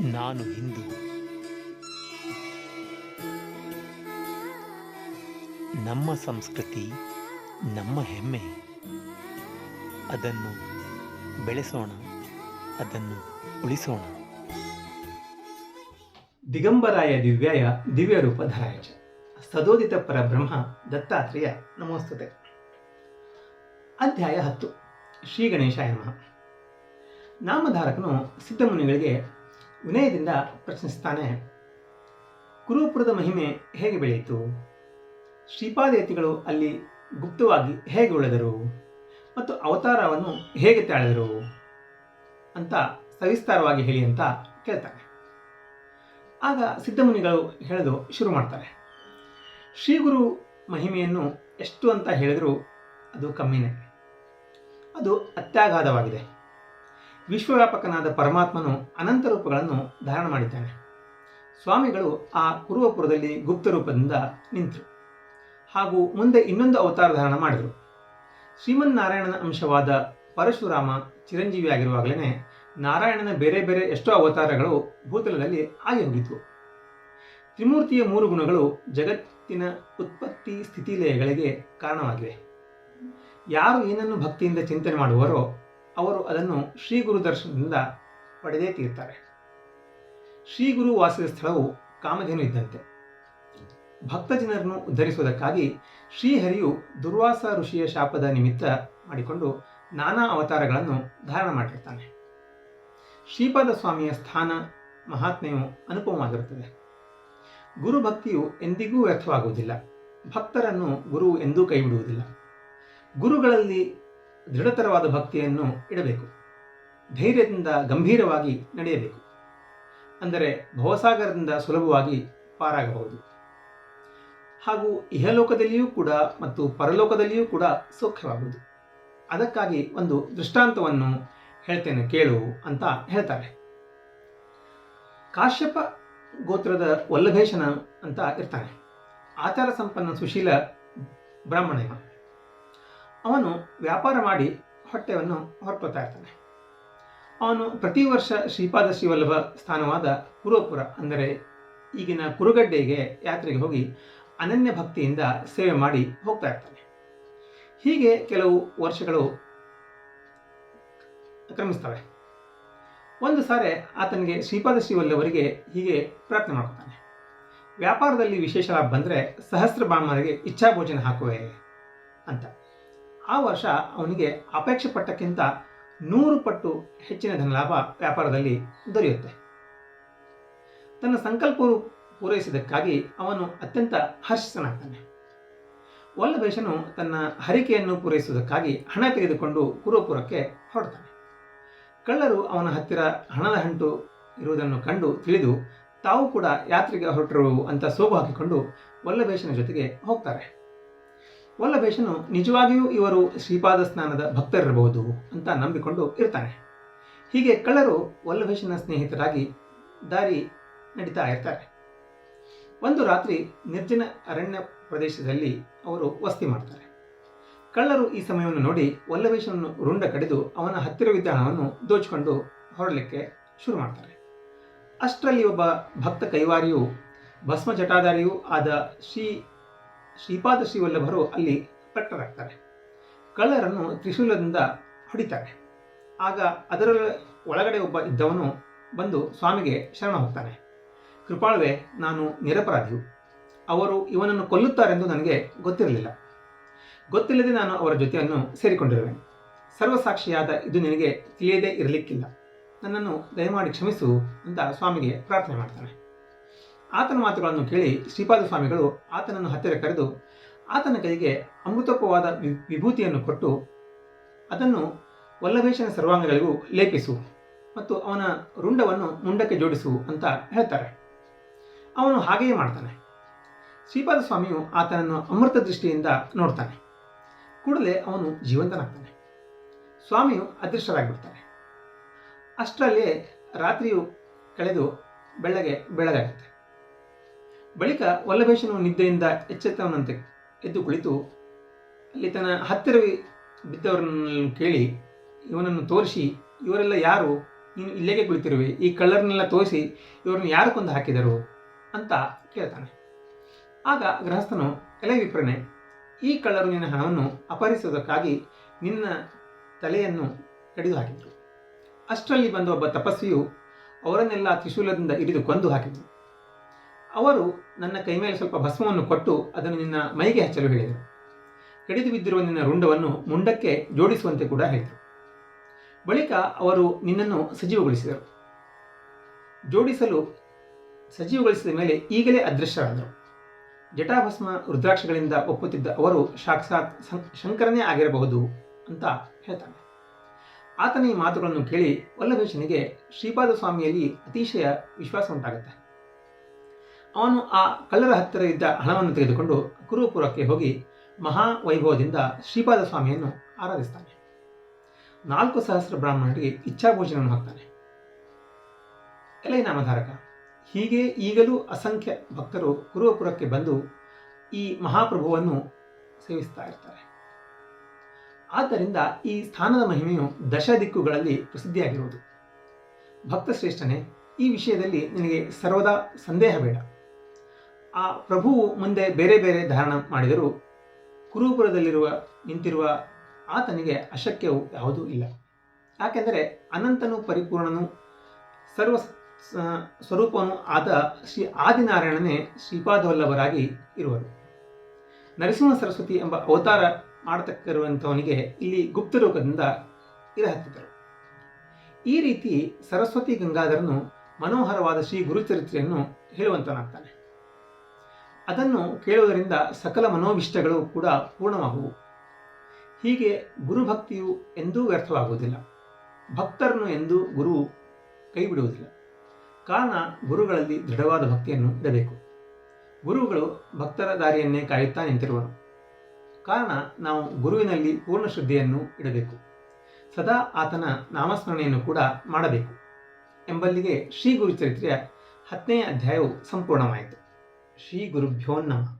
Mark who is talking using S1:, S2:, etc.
S1: ನಾನು ಹಿಂದೂ. ನಮ್ಮ ಸಂಸ್ಕೃತಿ, ನಮ್ಮ ಹೆಮ್ಮೆ. ಅದನ್ನು ಬೆಳೆಸೋಣ, ಅದನ್ನು ಉಳಿಸೋಣ.
S2: ದಿಗಂಬರಾಯ ದಿವ್ಯಾಯ ದಿವ್ಯ ರೂಪಧರಾಯ ಸದೋದಿತ ಪರಬ್ರಹ್ಮ ದತ್ತಾತ್ರೇಯ ನಮೋಸ್ತುತೆ. ಅಧ್ಯಾಯ ಹತ್ತು. ಶ್ರೀ ಗಣೇಶಾಯ ನಮಃ. ನಾಮಧಾರಕನು ಸಿದ್ಧಮುನಿಗಳಿಗೆ ವಿನಯದಿಂದ ಪ್ರಶ್ನಿಸ್ತಾನೆ, ಕುರುಪುರದ ಮಹಿಮೆ ಹೇಗೆ ಬೆಳೆಯಿತು? ಶ್ರೀಪಾದಯತಿಗಳು ಅಲ್ಲಿ ಗುಪ್ತವಾಗಿ ಹೇಗೆ ಉಳಿದರು? ಮತ್ತು ಅವತಾರವನ್ನು ಹೇಗೆ ತಾಳಿದರು? ಅಂತ ಸವಿಸ್ತಾರವಾಗಿ ಹೇಳಿ ಅಂತ ಕೇಳ್ತಾರೆ ಆಗ ಸಿದ್ಧಮುನಿಗಳು ಹೇಳಲು ಶುರು ಮಾಡ್ತಾರೆ. ಶ್ರೀ ಗುರು ಮಹಿಮೆಯನ್ನು ಎಷ್ಟು ಅಂತ ಹೇಳಿದರೂ ಅದು ಕಮ್ಮಿನೇ. ಅದು ಅತ್ಯಾಘಾತವಾಗಿದೆ. ವಿಶ್ವವ್ಯಾಪಕನಾದ ಪರಮಾತ್ಮನು ಅನಂತ ರೂಪಗಳನ್ನು ಧಾರಣ ಮಾಡಿದ್ದಾನೆ. ಸ್ವಾಮಿಗಳು ಆ ಕುರುವಪುರದಲ್ಲಿ ಗುಪ್ತ ರೂಪದಿಂದ ನಿಂತರು. ಹಾಗೂ ಮುಂದೆ ಇನ್ನೊಂದು ಅವತಾರ ಧಾರಣ ಮಾಡಿದರು. ಶ್ರೀಮನ್ನಾರಾಯಣನ ಅಂಶವಾದ ಪರಶುರಾಮ ಚಿರಂಜೀವಿಯಾಗಿರುವಾಗಲೇ ನಾರಾಯಣನ ಬೇರೆ ಬೇರೆ ಎಷ್ಟೋ ಅವತಾರಗಳು ಭೂತಲದಲ್ಲಿ ಆಗಿ ಹೋಗಿದ್ವು ತ್ರಿಮೂರ್ತಿಯ ಮೂರು ಗುಣಗಳು ಜಗತ್ತಿನ ಉತ್ಪತ್ತಿ ಸ್ಥಿತಿಲಯಗಳಿಗೆ ಕಾರಣವಾಗಿವೆ. ಯಾರು ಏನನ್ನು ಭಕ್ತಿಯಿಂದ ಚಿಂತನೆ ಮಾಡುವರೋ ಅವರು ಅದನ್ನು ಶ್ರೀ ಗುರು ದರ್ಶನದಿಂದ ಪಡೆದೇ ತೀರ್ತಾರೆ. ಶ್ರೀ ಗುರು ವಾಸದ ಸ್ಥಳವು ಕಾಮಧೇನು ಇದ್ದಂತೆ. ಭಕ್ತ ಜನರನ್ನು ಉದ್ಧರಿಸುವುದಕ್ಕಾಗಿ ಶ್ರೀಹರಿಯು ದುರ್ವಾಸ ಋಷಿಯ ಶಾಪದ ನಿಮಿತ್ತ ಮಾಡಿಕೊಂಡು ನಾನಾ ಅವತಾರಗಳನ್ನು ಧಾರಣ ಮಾಡಿರ್ತಾನೆ. ಶ್ರೀಪಾದ ಸ್ವಾಮಿಯ ಸ್ಥಾನ ಮಹಾತ್ಮೆಯು ಅನುಪಮವಾಗಿರುತ್ತದೆ. ಗುರು ಭಕ್ತಿಯು ಎಂದಿಗೂ ವ್ಯರ್ಥವಾಗುವುದಿಲ್ಲ. ಭಕ್ತರನ್ನು ಗುರು ಎಂದೂ ಕೈಬಿಡುವುದಿಲ್ಲ. ಗುರುಗಳಲ್ಲಿ ದೃಢತರವಾದ ಭಕ್ತಿಯನ್ನು ಇಡಬೇಕು. ಧೈರ್ಯದಿಂದ ಗಂಭೀರವಾಗಿ ನಡೆಯಬೇಕು. ಅಂದರೆ ಭವಸಾಗರದಿಂದ ಸುಲಭವಾಗಿ ಪಾರಾಗಬಹುದು. ಹಾಗೂ ಇಹಲೋಕದಲ್ಲಿಯೂ ಕೂಡ ಮತ್ತು ಪರಲೋಕದಲ್ಲಿಯೂ ಕೂಡ ಸೌಖ್ಯವಾಗುವುದು ಅದಕ್ಕಾಗಿ ಒಂದು ದೃಷ್ಟಾಂತವನ್ನು ಹೇಳ್ತೇನೆ ಕೇಳು ಅಂತ ಹೇಳ್ತಾರೆ. ಕಾಶ್ಯಪ ಗೋತ್ರದ ವಲ್ಲಭೇಶನ ಅಂತ ಇರ್ತಾನೆ ಆಚಾರ ಸಂಪನ್ನ ಸುಶೀಲ ಬ್ರಾಹ್ಮಣ. ಅವನು ವ್ಯಾಪಾರ ಮಾಡಿ ಹೊಟ್ಟೆಯನ್ನು ಹೊರಕೋತಾ ಇರ್ತಾನೆ. ಅವನು ಪ್ರತಿ ವರ್ಷ ಶ್ರೀಪಾದ ಶ್ರೀವಲ್ಲಭ ಸ್ಥಾನವಾದ ಪುರೋಪುರ ಅಂದರೆ ಈಗಿನ ಕುರುಗಡ್ಡೆಗೆ ಯಾತ್ರೆಗೆ ಹೋಗಿ ಅನನ್ಯ ಭಕ್ತಿಯಿಂದ ಸೇವೆ ಮಾಡಿ ಹೋಗ್ತಾ ಇರ್ತಾನೆ. ಹೀಗೆ ಕೆಲವು ವರ್ಷಗಳು ಕ್ರಮಿಸ್ತವೆ. ಒಂದು ಸಾರಿ ಆತನಿಗೆ ಶ್ರೀಪಾದ ಶ್ರೀವಲ್ಲವರಿಗೆ ಹೀಗೆ ಪ್ರಾರ್ಥನೆ ಮಾಡ್ತಾನೆ ವ್ಯಾಪಾರದಲ್ಲಿ ವಿಶೇಷ ಲಾಭ ಬಂದರೆ ಸಹಸ್ರ ಬ್ರಾಹ್ಮಣರಿಗೆ ಇಚ್ಛಾಭೋಜನ ಹಾಕುವೆ ಅಂತ. ಆ ವರ್ಷ ಅವನಿಗೆ ಅಪೇಕ್ಷೆ ಪಟ್ಟಕ್ಕಿಂತ ನೂರು ಪಟ್ಟು ಹೆಚ್ಚಿನ ಧನಲಾಭ ವ್ಯಾಪಾರದಲ್ಲಿ ದೊರೆಯುತ್ತೆ. ತನ್ನ ಸಂಕಲ್ಪವು ಪೂರೈಸಿದ್ದಕ್ಕಾಗಿ ಅವನು ಅತ್ಯಂತ ಹರ್ಷಿತನಾಗ್ತಾನೆ. ವಲ್ಲಭೇಶನು ತನ್ನ ಹರಿಕೆಯನ್ನು ಪೂರೈಸುವುದಕ್ಕಾಗಿ ಹಣ ತೆಗೆದುಕೊಂಡು ಕುರುಪುರಕ್ಕೆ ಹೊರಡ್ತಾನೆ. ಕಳ್ಳರು ಅವನ ಹತ್ತಿರ ಹಣದ ಹಂಟು ಇರುವುದನ್ನು ಕಂಡು ತಿಳಿದು ತಾವು ಕೂಡ ಯಾತ್ರೆಗೆ ಹೊರಟರು ಅಂತ ಸೋಗು ಹಾಕಿಕೊಂಡು ವಲ್ಲಭೇಶನ ಜೊತೆಗೆ ಹೋಗ್ತಾರೆ. ವಲ್ಲಭೇಶನು ನಿಜವಾಗಿಯೂ ಇವರು ಶ್ರೀಪಾದ ಸ್ನಾನದ ಭಕ್ತರಿರಬಹುದು ಅಂತ ನಂಬಿಕೊಂಡು ಇರ್ತಾನೆ. ಹೀಗೆ ಕಳ್ಳರು ವಲ್ಲಭೇಶನ ಸ್ನೇಹಿತರಾಗಿ ದಾರಿ ನಡೀತಾ ಇರ್ತಾರೆ. ಒಂದು ರಾತ್ರಿ ನಿರ್ಜನ ಅರಣ್ಯ ಪ್ರದೇಶದಲ್ಲಿ ಅವರು ವಸ್ತಿ ಮಾಡ್ತಾರೆ. ಕಳ್ಳರು ಈ ಸಮಯವನ್ನು ನೋಡಿ ವಲ್ಲಭೇಶನನ್ನು ರುಂಡ ಕಡಿದು ಅವನ ಹತ್ತಿರವಿದ್ದ ಹಣವನ್ನು ದೋಚಿಕೊಂಡು ಹೊರಡಲಿಕ್ಕೆ ಶುರು ಮಾಡ್ತಾರೆ. ಅಷ್ಟರಲ್ಲಿ ಒಬ್ಬ ಭಕ್ತ ಕೈವಾರಿಯು ಭಸ್ಮ ಜಟಾಧಾರಿಯೂ ಆದ ಶ್ರೀ ಶ್ರೀಪಾದ ಶ್ರೀವಲ್ಲಭರು ಅಲ್ಲಿ ಪ್ರಕಟರಾಗ್ತಾರೆ. ಕಳ್ಳರನ್ನು ತ್ರಿಶೂಲದಿಂದ ಹೊಡಿತಾರೆ. ಆಗ ಅದರ ಒಳಗಡೆ ಒಬ್ಬ ಇದ್ದವನು ಬಂದು ಸ್ವಾಮಿಗೆ ಶರಣ ಹೋಗ್ತಾನೆ. ಕೃಪಾಳುವೆ, ನಾನು ನಿರಪರಾಧಿಯು. ಅವರು ಇವನನ್ನು ಕೊಲ್ಲುತ್ತಾರೆಂದು ನನಗೆ ಗೊತ್ತಿರಲಿಲ್ಲ. ಗೊತ್ತಿಲ್ಲದೆ ನಾನು ಅವರ ಜೊತೆಯನ್ನು ಸೇರಿಕೊಂಡಿರುವೆ. ಸರ್ವಸಾಕ್ಷಿಯಾದ ಇದು ನಿನಗೆ ತಿಳಿಯದೇ ಇರಲಿಕ್ಕಿಲ್ಲ. ನನ್ನನ್ನು ದಯಮಾಡಿ ಕ್ಷಮಿಸು ಅಂತ ಸ್ವಾಮಿಗೆ ಪ್ರಾರ್ಥನೆ ಮಾಡ್ತಾನೆ. ಆತನ ಮಾತುಗಳನ್ನು ಕೇಳಿ ಶ್ರೀಪಾದ ಸ್ವಾಮಿಗಳು ಆತನನ್ನು ಹತ್ತಿರ ಕರೆದು ಆತನ ಕೈಗೆ ಅಮೃತೋಪವಾದ ವಿಭೂತಿಯನ್ನು ಕೊಟ್ಟು ಅದನ್ನು ವಲ್ಲಭೇಶನ ಸರ್ವಾಂಗಗಳಿಗೂ ಲೇಪಿಸು ಮತ್ತು ಅವನ ರುಂಡವನ್ನು ಮುಂಡಕ್ಕೆ ಜೋಡಿಸು ಅಂತ ಹೇಳ್ತಾರೆ. ಅವನು ಹಾಗೆಯೇ ಮಾಡ್ತಾನೆ. ಶ್ರೀಪಾದ ಸ್ವಾಮಿಯು ಆತನನ್ನು ಅಮೃತ ದೃಷ್ಟಿಯಿಂದ ನೋಡ್ತಾನೆ. ಕೂಡಲೇ ಅವನು ಜೀವಂತನಾಗ್ತಾನೆ. ಸ್ವಾಮಿಯು ಅದೃಷ್ಟರಾಗಿಬಿಡ್ತಾನೆ. ಅಷ್ಟರಲ್ಲೇ ರಾತ್ರಿಯು ಕಳೆದು ಬೆಳಗ್ಗೆ ಬೆಳಗಾಗುತ್ತೆ. ಬಳಿಕ ವಲ್ಲಭೇಶನು ನಿದ್ದೆಯಿಂದ ಎಚ್ಚೆತ್ತವನಂತೆ ಎದ್ದು ಕುಳಿತು ಅಲ್ಲಿ ತನ್ನ ಹತ್ತಿರ ಬಿದ್ದವರನ್ನು ಕೇಳಿ ಇವನನ್ನು ತೋರಿಸಿ, ಇವರೆಲ್ಲ ಯಾರು? ನೀನು ಇಲ್ಲೇಗೆ ಕುಳಿತಿರುವೆ. ಈ ಕಳ್ಳರನ್ನೆಲ್ಲ ತೋರಿಸಿ ಇವರನ್ನು ಯಾರು ಕೊಂದು ಹಾಕಿದರು? ಅಂತ ಕೇಳ್ತಾನೆ. ಆಗ ಗೃಹಸ್ಥನು, ಎಲೆ ವಿಪ್ರನೆ, ಈ ಕಳ್ಳರು ನಿನ್ನ ಹಣವನ್ನು ಅಪಹರಿಸುವುದಕ್ಕಾಗಿ ನಿನ್ನ ತಲೆಯನ್ನು ಕಡಿದು ಹಾಕಿದರು. ಅಷ್ಟರಲ್ಲಿ ಬಂದ ಒಬ್ಬ ತಪಸ್ವಿಯು ಅವರನ್ನೆಲ್ಲ ತ್ರಿಶೂಲದಿಂದ ಹಿಡಿದು ಕೊಂದು ಹಾಕಿದರು. ಅವರು ನನ್ನ ಕೈ ಮೇಲೆ ಸ್ವಲ್ಪ ಭಸ್ಮವನ್ನು ಕೊಟ್ಟು ಅದನ್ನು ನಿನ್ನ ಮೈಗೆ ಹಚ್ಚಲು ಹೇಳಿದರು. ಕಡಿದು ಬಿದ್ದಿರುವ ನಿನ್ನ ರುಂಡವನ್ನು ಮುಂಡಕ್ಕೆ ಜೋಡಿಸುವಂತೆ ಕೂಡ ಹೇಳಿದರು. ಬಳಿಕ ಅವರು ನಿನ್ನನ್ನು ಸಜೀವಗೊಳಿಸಿದರು. ಜೋಡಿಸಲು ಸಜೀವಗೊಳಿಸಿದ ಮೇಲೆ ಈಗಲೇ ಅದೃಶ್ಯರಾದರು. ಜಟಾಭಸ್ಮ ರುದ್ರಾಕ್ಷಗಳಿಂದ ಒಪ್ಪುತ್ತಿದ್ದ ಅವರು ಸಾಕ್ಷಾತ್ ಶಂಕರನೇ ಆಗಿರಬಹುದು ಅಂತ ಹೇಳ್ತಾನೆ ಆತನ ಈ ಮಾತುಗಳನ್ನು ಕೇಳಿ ವಲ್ಲಭೇಶನಿಗೆ ಶ್ರೀಪಾದ ಸ್ವಾಮಿಯಲ್ಲಿ ಅತಿಶಯ ವಿಶ್ವಾಸ ಉಂಟಾಗುತ್ತೆ ಅವನು ಆ ಕಲ್ಲರ ಹತ್ತಿರ ಇದ್ದ ಹಣವನ್ನು ತೆಗೆದುಕೊಂಡು ಕುರುಪುರಕ್ಕೆ ಹೋಗಿ ಮಹಾವೈಭವದಿಂದ ಶ್ರೀಪಾದ ಸ್ವಾಮಿಯನ್ನು ಆರಾಧಿಸ್ತಾನೆ. ನಾಲ್ಕು ಸಹಸ್ರ ಬ್ರಾಹ್ಮಣರಿಗೆ ಇಚ್ಛಾಭೋಜನವನ್ನು ಹಾಕ್ತಾನೆ. ಎಲೆ ನಾಮಧಾರಕ, ಹೀಗೆ ಈಗಲೂ ಅಸಂಖ್ಯ ಭಕ್ತರು ಕುರುವಪುರಕ್ಕೆ ಬಂದು ಈ ಮಹಾಪ್ರಭುವನ್ನು ಸೇವಿಸ್ತಾ ಇರ್ತಾರೆ. ಆದ್ದರಿಂದ ಈ ಸ್ಥಾನದ ಮಹಿಮೆಯು ದಶ ದಿಕ್ಕುಗಳಲ್ಲಿ ಪ್ರಸಿದ್ಧಿಯಾಗಿರುವುದು. ಭಕ್ತಶ್ರೇಷ್ಠನೇ, ಈ ವಿಷಯದಲ್ಲಿ ನಿನಗೆ ಸರ್ವದಾ ಸಂದೇಹ ಬೇಡ ಆ ಪ್ರಭುವು ಮುಂದೆ ಬೇರೆ ಬೇರೆ ಧಾರಣ ಮಾಡಿದರೂ ಕುರುಪುರದಲ್ಲಿರುವ ನಿಂತಿರುವ ಆತನಿಗೆ ಅಶಕ್ಯವು ಯಾವುದೂ ಇಲ್ಲ. ಯಾಕೆಂದರೆ ಅನಂತನು ಪರಿಪೂರ್ಣನು ಸರ್ವ ಸ್ವರೂಪನು ಆದ ಶ್ರೀ ಆದಿನಾರಾಯಣನೇ ಶ್ರೀಪಾದವಲ್ಲಭರಾಗಿ ಇರುವರು. ನರಸಿಂಹ ಸರಸ್ವತಿ ಎಂಬ ಅವತಾರ ಮಾಡತಕ್ಕಿರುವಂಥವನಿಗೆ ಇಲ್ಲಿ ಗುಪ್ತರೂಪದಿಂದ ಇರಹತ್ತಿದ್ದರು. ಈ ರೀತಿ ಸರಸ್ವತಿ ಗಂಗಾಧರನು ಮನೋಹರವಾದ ಶ್ರೀ ಗುರುಚರಿತ್ರೆಯನ್ನು ಹೇಳುವಂತನಾಗ್ತಾನೆ. ಅದನ್ನು ಕೇಳುವುದರಿಂದ ಸಕಲ ಮನೋವಿಷ್ಟಗಳು ಕೂಡ ಪೂರ್ಣವಾಗುವು. ಹೀಗೆ ಗುರುಭಕ್ತಿಯು ಎಂದೂ ವ್ಯರ್ಥವಾಗುವುದಿಲ್ಲ. ಭಕ್ತರನ್ನು ಎಂದೂ ಗುರು ಕೈಬಿಡುವುದಿಲ್ಲ. ಕಾರಣ ಗುರುಗಳಲ್ಲಿ ದೃಢವಾದ ಭಕ್ತಿಯನ್ನು ಇಡಬೇಕು. ಗುರುಗಳು ಭಕ್ತರ ದಾರಿಯನ್ನೇ ಕಾಯುತ್ತಾ ನಿಂತಿರುವರು. ಕಾರಣ ನಾವು ಗುರುವಿನಲ್ಲಿ ಪೂರ್ಣ ಶ್ರದ್ಧೆಯನ್ನು ಇಡಬೇಕು. ಸದಾ ಆತನ ನಾಮಸ್ಮರಣೆಯನ್ನು ಕೂಡ ಮಾಡಬೇಕು. ಎಂಬಲ್ಲಿಗೆ ಶ್ರೀ ಗುರುಚರಿತ್ರೆಯ ಹತ್ತನೇ ಅಧ್ಯಾಯವು ಸಂಪೂರ್ಣವಾಯಿತು. ಶ್ರೀ ಗುರುಭ್ಯೋ ನಮಃ